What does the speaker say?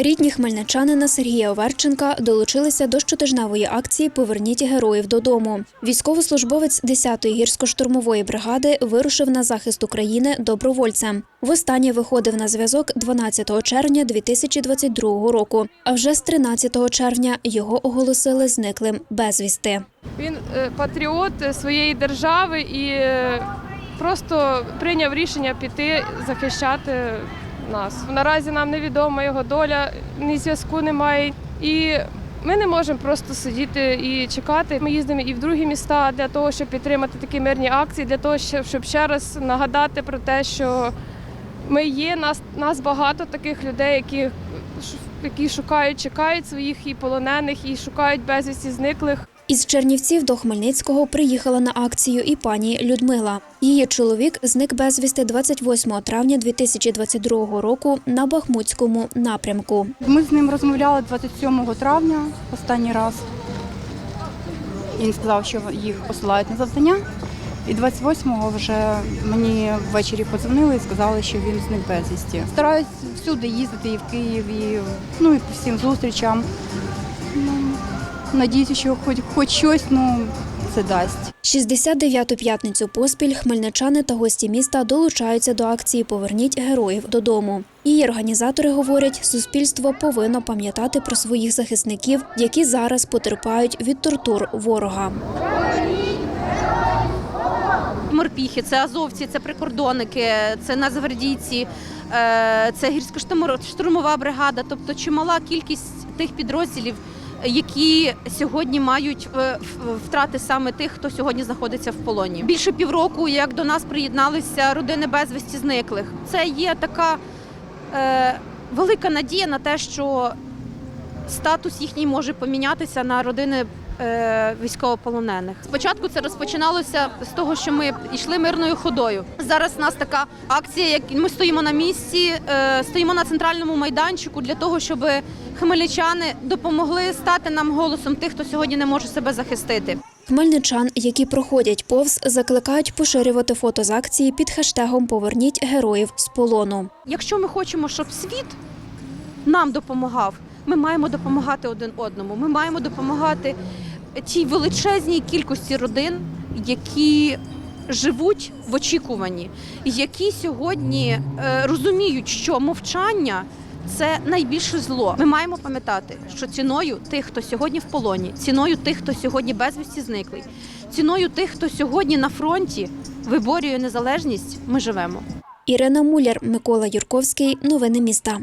Рідні хмельничанина Сергія Оверченка долучилися до щотижневої акції Поверніть героїв додому. Військовослужбовець 10-ї гірсько-штурмової бригади вирушив на захист України добровольцем. Востаннє виходив на зв'язок 12 червня 2022 року. А вже з 13 червня його оголосили зниклим безвісти. Він е, патріот своєї держави і е, просто прийняв рішення піти захищати нас. Наразі нам невідома його доля, ні зв'язку немає. І ми не можемо просто сидіти і чекати. Ми їздимо і в другі міста для того, щоб підтримати такі мирні акції, для того, щоб ще раз нагадати про те, що ми є, нас, нас багато таких людей, які, які шукають, чекають своїх і полонених, і шукають безвісті зниклих. Із Чернівців до Хмельницького приїхала на акцію і пані Людмила. Її чоловік зник безвісти 28 травня 2022 року на Бахмутському напрямку. Ми з ним розмовляли 27 травня останній раз. Він сказав, що їх посилають на завдання. І 28-го вже мені ввечері подзвонили і сказали, що він зник безвісті. Стараюсь всюди їздити і в Київ, і, ну, і по всім зустрічам. Ну, надіюся, що хоч, хоч щось ну, це дасть. 69-ту п'ятницю поспіль хмельничани та гості міста долучаються до акції Поверніть героїв додому. Її організатори говорять, суспільство повинно пам'ятати про своїх захисників, які зараз потерпають від тортур ворога. морпіхи, це азовці, це прикордонники, це нацгвардійці, е, це гірсько-штурмова бригада, тобто чимала кількість тих підрозділів, які сьогодні мають е, втрати саме тих, хто сьогодні знаходиться в полоні. Більше півроку, як до нас приєдналися родини безвісті зниклих, це є така е, велика надія на те, що статус їхній може помінятися на родини е, військовополонених. Спочатку це розпочиналося з того, що ми йшли мирною ходою. Зараз у нас така акція, як ми стоїмо на місці, е, стоїмо на центральному майданчику для того, щоб хмельничани допомогли стати нам голосом тих, хто сьогодні не може себе захистити. Хмельничан, які проходять повз, закликають поширювати фото з акції під хештегом Поверніть героїв з полону. Якщо ми хочемо, щоб світ нам допомагав, ми маємо допомагати один одному. Ми маємо допомагати тій величезній кількості родин, які живуть в очікуванні, які сьогодні е, розуміють, що мовчання. Це найбільше зло. Ми маємо пам'ятати, що ціною тих, хто сьогодні в полоні, ціною тих, хто сьогодні безвісті зниклий, ціною тих, хто сьогодні на фронті виборює незалежність, ми живемо. Ірина Муляр, Микола Юрковський. Новини міста.